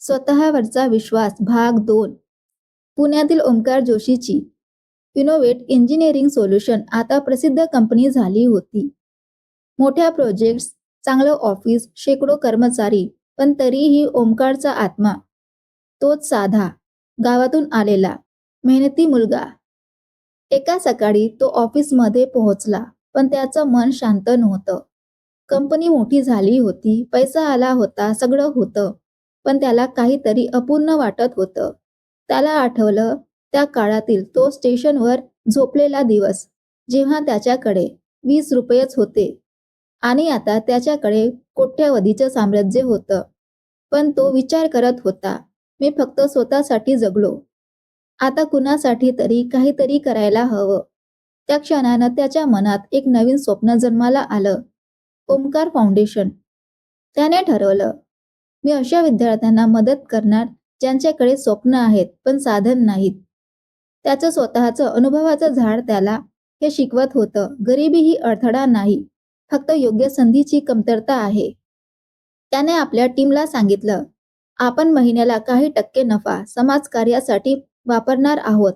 स्वतःवरचा विश्वास भाग दोन. पुण्यातील ओंकार जोशीची इनोवेट इंजिनिअरिंग सोल्युशन आता प्रसिद्ध कंपनी झाली होती. मोठ्या प्रोजेक्ट्स चांगलं ऑफिस शेकडो कर्मचारी पण तरीही ओंकारचा आत्मा तोच साधा गावातून आलेला मेहनती मुलगा. एका सकाळी तो ऑफिसमध्ये पोहोचला पण त्याचं मन शांत नव्हतं. कंपनी मोठी झाली होती पैसा आला होता सगळं होतं. पण त्याला काहीतरी अपूर्ण वाटत होतं. त्याला आठवलं त्या काळातील तो स्टेशनवर झोपलेला दिवस जेव्हा त्याच्याकडे वीस रुपयेच होते. आणि आता त्याच्याकडे कोट्यावधीचं साम्राज्य होतं. पण तो विचार करत होता मी फक्त स्वतःसाठी जगलो. आता कुणासाठी तरी काहीतरी करायला हवं. त्या क्षणानं त्याच्या मनात एक नवीन स्वप्न जन्माला आलं. ओमकार फाउंडेशन. त्याने ठरवलं मी अशा विद्यार्थ्यांना मदत करणार ज्यांच्याकडे स्वप्न आहेत पण साधन नाहीत. त्याचं स्वतःचं अनुभवाचं झाड त्याला हे शिकवत होतं. गरिबी ही अडथळा नाही. फक्त योग्य संधीची कमतरता आहे. त्याने आपल्या टीमला सांगितलं आपण महिन्याला काही टक्के नफा समाजकार्यासाठी वापरणार आहोत.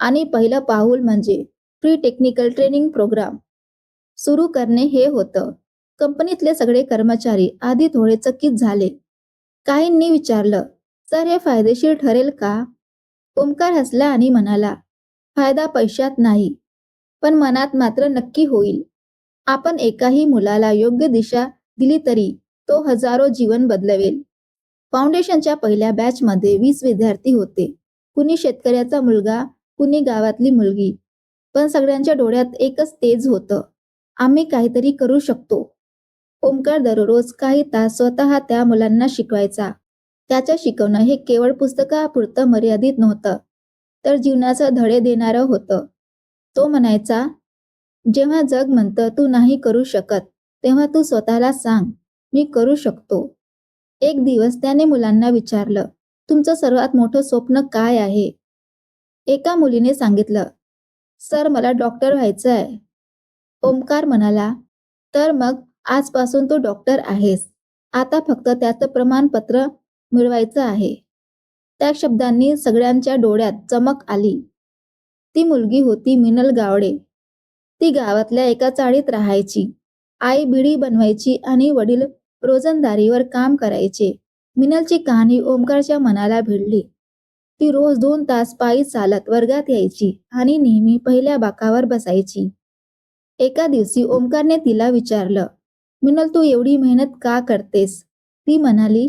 आणि पहिलं पाऊल म्हणजे फ्री टेक्निकल ट्रेनिंग प्रोग्राम सुरू करणे हे होतं. कंपनीतले सगळे कर्मचारी आधी थोडे चकित झाले. काहींनी विचारलं सर हे फायदेशीर ठरेल का? ओमकार हसला आणि म्हणाला फायदा पैशात नाही पण मनात मात्र नक्की होईल. आपण एकाही मुलाला योग्य दिशा दिली तरी तो हजारो जीवन बदलवेल. फाउंडेशनच्या पहिल्या बॅचमध्ये वीस विद्यार्थी होते. कुणी शेतकऱ्याचा मुलगा कुणी गावातली मुलगी पण सगळ्यांच्या डोळ्यात एकच तेज होतं. आम्ही काहीतरी करू शकतो. ओमकार दररोज काही तास स्वतः त्या मुलांना शिकवायचा. त्याचं शिकवणं हे केवळ पुस्तकापुरतं मर्यादित नव्हतं तर जीवनाचं धडे देणारं होतं. तो म्हणायचा जेव्हा जग म्हणतं तू नाही करू शकत तेव्हा तू स्वतःला सांग मी करू शकतो. एक दिवस त्याने मुलांना विचारलं तुमचं सर्वात मोठं स्वप्न काय आहे? एका मुलीने सांगितलं सर मला डॉक्टर व्हायचं आहे ओमकार म्हणाला तर मग आजपासून तू डॉक्टर आहेस. आता फक्त त्याचं प्रमाणपत्र मिळवायचं आहे. त्या शब्दांनी सगळ्यांच्या डोळ्यात चमक आली. ती मुलगी होती मिनल गावडे. ती गावातल्या एका चाळीत राहायची. आई बिडी बनवायची आणि वडील रोजंदारीवर काम करायचे. मिनलची कहाणी ओमकारच्या मनाला भिडली. ती रोज दोन तास पायी चालत वर्गात यायची आणि नेहमी पहिल्या बाकावर बसायची. एका दिवशी ओमकारने तिला विचारलं मिनल तू एवढी मेहनत का करतेस? ती म्हणाली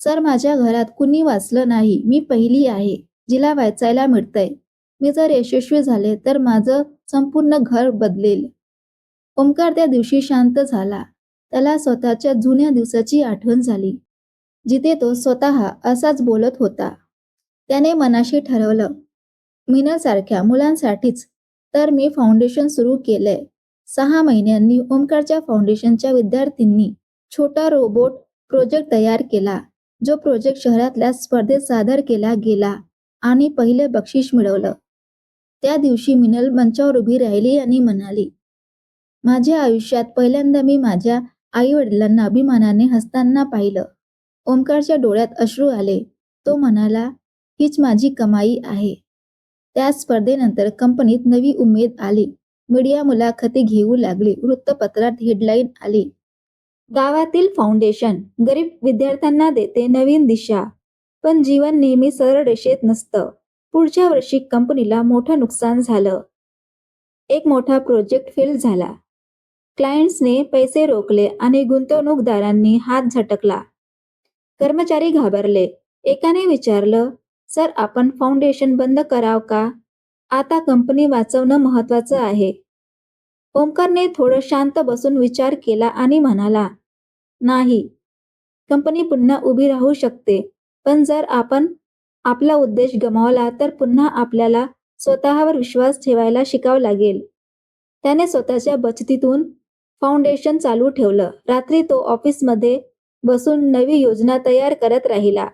सर माझ्या घरात कुणी वाचलं नाही. मी पहिली आहे जिला वाचायला मिळतंय. मी जर यशस्वी झाले तर माझं संपूर्ण घर बदलेल. ओमकार त्या दिवशी शांत झाला. त्याला स्वतःच्या जुन्या दिवसाची आठवण झाली जिथे तो स्वतः असाच बोलत होता. त्याने मनाशी ठरवलं मीनासारख्या मुलांसाठीच तर मी फाउंडेशन सुरू केलंय. सहा महिन्यांनी ओमकारच्या फाउंडेशनच्या विद्यार्थ्यांनी छोटा रोबोट प्रोजेक्ट तयार केला जो प्रोजेक्ट शहरातल्या स्पर्धेत सादर केला गेला आणि पहिले बक्षीस मिळवलं. त्या दिवशी मिनल मंचावर उभी राहिली आणि म्हणाली माझ्या आयुष्यात पहिल्यांदा मी माझ्या आई वडिलांना अभिमानाने हसताना पाहिलं. ओमकारच्या डोळ्यात अश्रू आले. तो म्हणाला हीच माझी कमाई आहे. त्या स्पर्धेनंतर कंपनीत नवी उमेद आली. मीडिया मुलाखती घेऊ लागली. वृत्तपत्रात हेडलाईन आली. गावातील फाउंडेशन गरीब विद्यार्थ्यांना देते नवीन दिशा पण जीवन नेहमी सरळ रेषेत नसतं. पुढच्या वर्षी कंपनीला मोठं नुकसान झालं. एक मोठा प्रोजेक्ट फेल झाला. क्लायंट्सने पैसे रोखले आणि गुंतवणूकदारांनी हात झटकला. कर्मचारी घाबरले. एकाने विचारलं सर आपण फाउंडेशन बंद कराव का? आता कंपनी वाचवणं महत्वाचं आहे. ओमकारने थोडं शांत बसून विचार केला आणि म्हणाला नाही कंपनी पुन्हा उभी राहू शकते पण जर आपण आपला उद्देश गमावला तर पुन्हा आपल्याला स्वतःवर विश्वास ठेवायला शिकावं लागेल. त्याने स्वतःच्या बचतीतून फाउंडेशन चालू ठेवलं. रात्री तो ऑफिसमध्ये बसून नवी योजना तयार करत राहिला.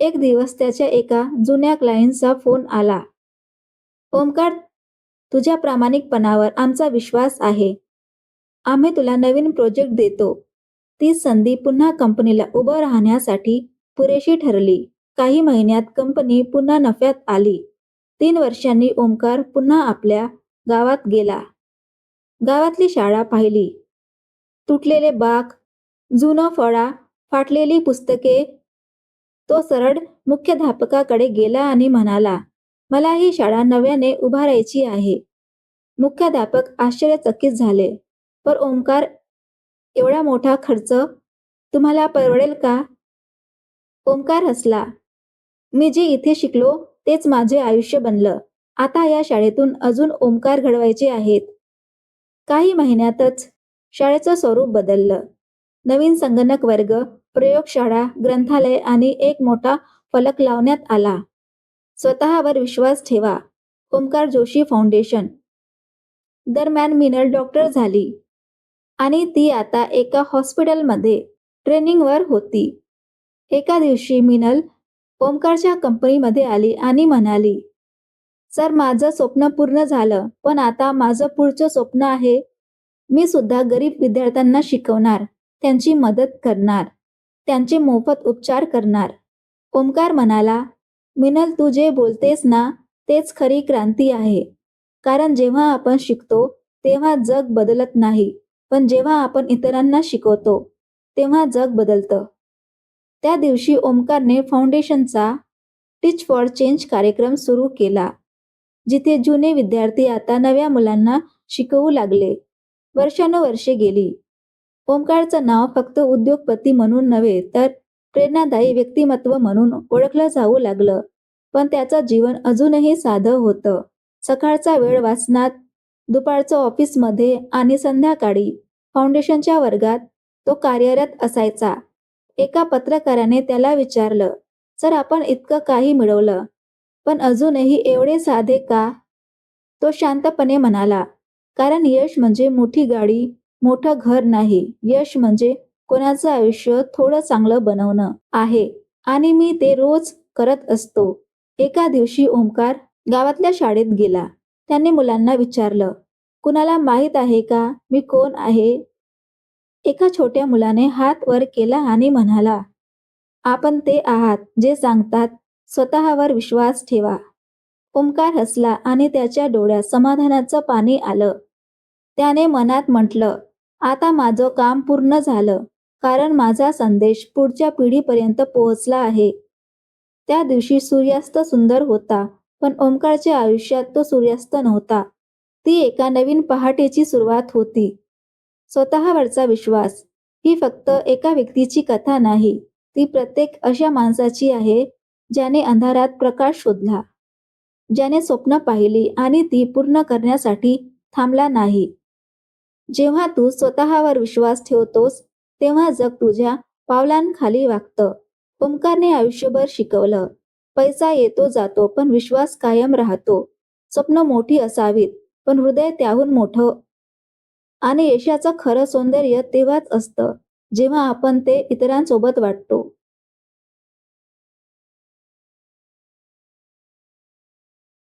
एक दिवस त्याच्या एका जुन्या क्लायंटचा फोन आला. ओमकार तुझ्या प्रामाणिकपणावर आमचा विश्वास आहे. आम्ही तुला नवीन प्रोजेक्ट देतो. ती संधी पुन्हा कंपनीला उभं राहण्यासाठी पुरेशी ठरली. काही महिन्यात कंपनी पुन्हा नफ्यात आली. तीन वर्षांनी ओमकार पुन्हा आपल्या गावात गेला. गावातली शाळा पाहिली. तुटलेले बाग जुनं फळा फाटलेली पुस्तके तो सरळ मुख्याध्यापकाकडे गेला आणि म्हणाला मला ही शाळा नव्याने उभारायची आहे. मुख्याध्यापक आश्चर्यचकित झाले. पर ओंकार एवढा मोठा खर्च तुम्हाला परवडेल का? ओंकार हसला. मी जे इथे शिकलो तेच माझे आयुष्य बनलं. आता या शाळेतून अजून ओंकार घडवायचे आहेत. काही महिन्यातच शाळेचं स्वरूप बदललं. नवीन संगणक वर्ग प्रयोगशाळा ग्रंथालय आणि एक मोठा फलक लावण्यात आला. स्वतःवर विश्वास ठेवा. ओंकार जोशी फाउंडेशन. दरम्यान मिनल डॉक्टर झाली. आणि ती आता एका हॉस्पिटलमध्ये ट्रेनिंगवर होती. एका दिवशी मिनल ओमकारच्या कंपनीमध्ये आली आणि म्हणाली सर माझं स्वप्न पूर्ण झालं पण आता माझं पुढचं स्वप्न आहे. मी सुद्धा गरीब विद्यार्थ्यांना शिकवणार त्यांची मदत करणार त्यांचे मोफत उपचार करणार. ओमकार म्हणाला मिनल तू जे बोलतेस ना तेच खरी क्रांती आहे. कारण जेव्हा आपण शिकतो तेव्हा जग बदलत नाही. पण जेव्हा आपण इतरांना शिकवतो तेव्हा जग बदलतं. त्या दिवशी ओमकारने फाउंडेशनचा टीच फॉर चेंज कार्यक्रम सुरू केला जिथे जुने विद्यार्थी आता नव्या मुलांना शिकवू लागले. वर्षानुवर्षे गेली. ओमकारचं नाव फक्त उद्योगपती म्हणून नव्हे तर प्रेरणादायी व्यक्तिमत्व म्हणून ओळखलं जाऊ लागलं. पण त्याचं जीवन अजूनही साधं होतं. सकाळचा वेळ वाचनात दुपारचं ऑफिसमध्ये आणि संध्याकाळी फाउंडेशनच्या वर्गात तो कार्यरत असायचा. एका पत्रकाराने त्याला विचारलं सर आपण इतकं काही मिळवलं पण अजूनही एवढे साधे का? तो शांतपणे म्हणाला कारण यश म्हणजे मोठी गाडी मोठं घर नाही. यश म्हणजे कोणाचं आयुष्य थोडं चांगलं बनवणं आहे आणि मी ते रोज करत असतो. एका दिवशी ओंकार गावातल्या शाळेत गेला. त्याने मुलांना विचारलं कुणाला माहीत आहे का? मी कोण आहे? एका छोट्या मुलाने हात वर केला आणि म्हणाला आपण ते आहात जे सांगतात स्वतःवर विश्वास ठेवा. ओंकार हसला आणि त्याच्या डोळ्यात समाधानाचं पाणी आलं. त्याने मनात म्हटलं आता माझं काम पूर्ण झालं. कारण माझा संदेश पुढच्या पिढीपर्यंत पोहोचला आहे. त्या दिवशी सूर्यास्त सुंदर होता पण ओंकारच्या आयुष्यात तो सूर्यास्त नव्हता. ती एका नवीन पहाटेची सुरुवात होती. स्वतःवरचा विश्वास ही फक्त एका व्यक्तीची कथा नाही ती प्रत्येक अशा माणसाची आहे ज्याने अंधारात प्रकाश शोधला. ज्याने स्वप्न पाहिली आणि ती पूर्ण करण्यासाठी थांबला नाही. जेव्हा तू स्वतःवर विश्वास ठेवतोस तेव्हा जग तुझ्या पावलांखाली वागतं. ओंकारने आयुष्यभर शिकवलं. पैसा येतो जातो पण विश्वास कायम राहतो. स्वप्न मोठी असावीत पण हृदय त्याहून मोठं. आणि यशाचं खरं सौंदर्य तेव्हाच असतं जेव्हा आपण ते इतरांसोबत वाटतो.